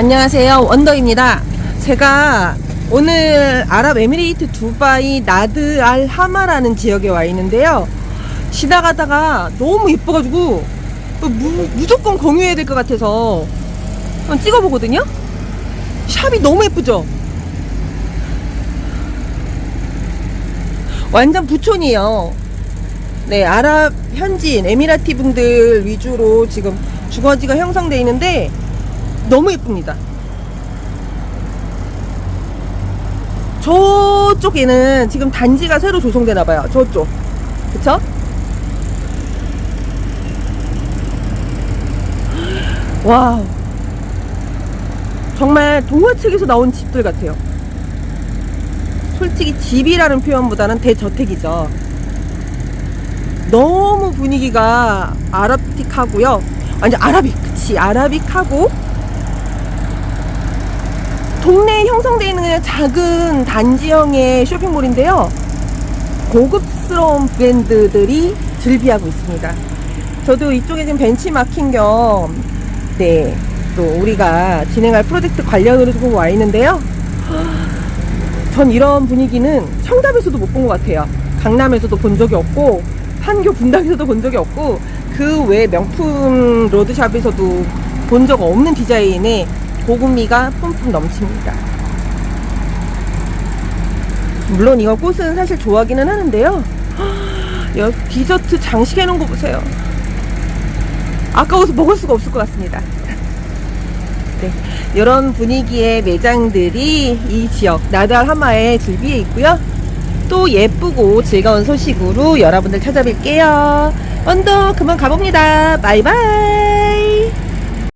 안녕하세요. 원더입니다. 제가 오늘 아랍에미레이트 두바이 나드 알 하마라는 지역에 와 있는데요. 지나가다가 너무 예뻐가지고 무, 무조건 공유해야 될 것 같아서 한번 찍어보거든요. 샵이 너무 예쁘죠? 완전 부촌이에요. 네, 아랍 현지인, 에미라티 분들 위주로 지금 주거지가 형성되어 있는데 너무 예쁩니다. 저쪽에는 지금 단지가 새로 조성되나 봐요. 저쪽. 그쵸? 와우. 정말 동화책에서 나온 집들 같아요. 솔직히 집이라는 표현보다는 대저택이죠. 너무 분위기가 아랍틱하고요. 완전 아라빅, 그치. 아라빅하고 동네에 형성되어 있는 그냥 작은 단지형의 쇼핑몰인데요. 고급스러운 브랜드들이 즐비하고 있습니다. 저도 이쪽에 지금 벤치마킹 겸, 네, 또 우리가 진행할 프로젝트 관련으로 조금 와 있는데요. 전 이런 분위기는 청담에서도 못 본 것 같아요. 강남에서도 본 적이 없고, 판교 분당에서도 본 적이 없고, 그 외 명품 로드샵에서도 본 적 없는 디자인의 고급미가 뿜뿜 넘칩니다. 물론 이거 꽃은 사실 좋아하기는 하는데요. 여 디저트 장식해 놓은 거 보세요. 아까워서 먹을 수가 없을 것 같습니다. 네, 이런 분위기의 매장들이 이 지역 나달 하마에 즐비해 있고요. 또 예쁘고 즐거운 소식으로 여러분들 찾아뵐게요. 언더 그만 가봅니다. 바이바이.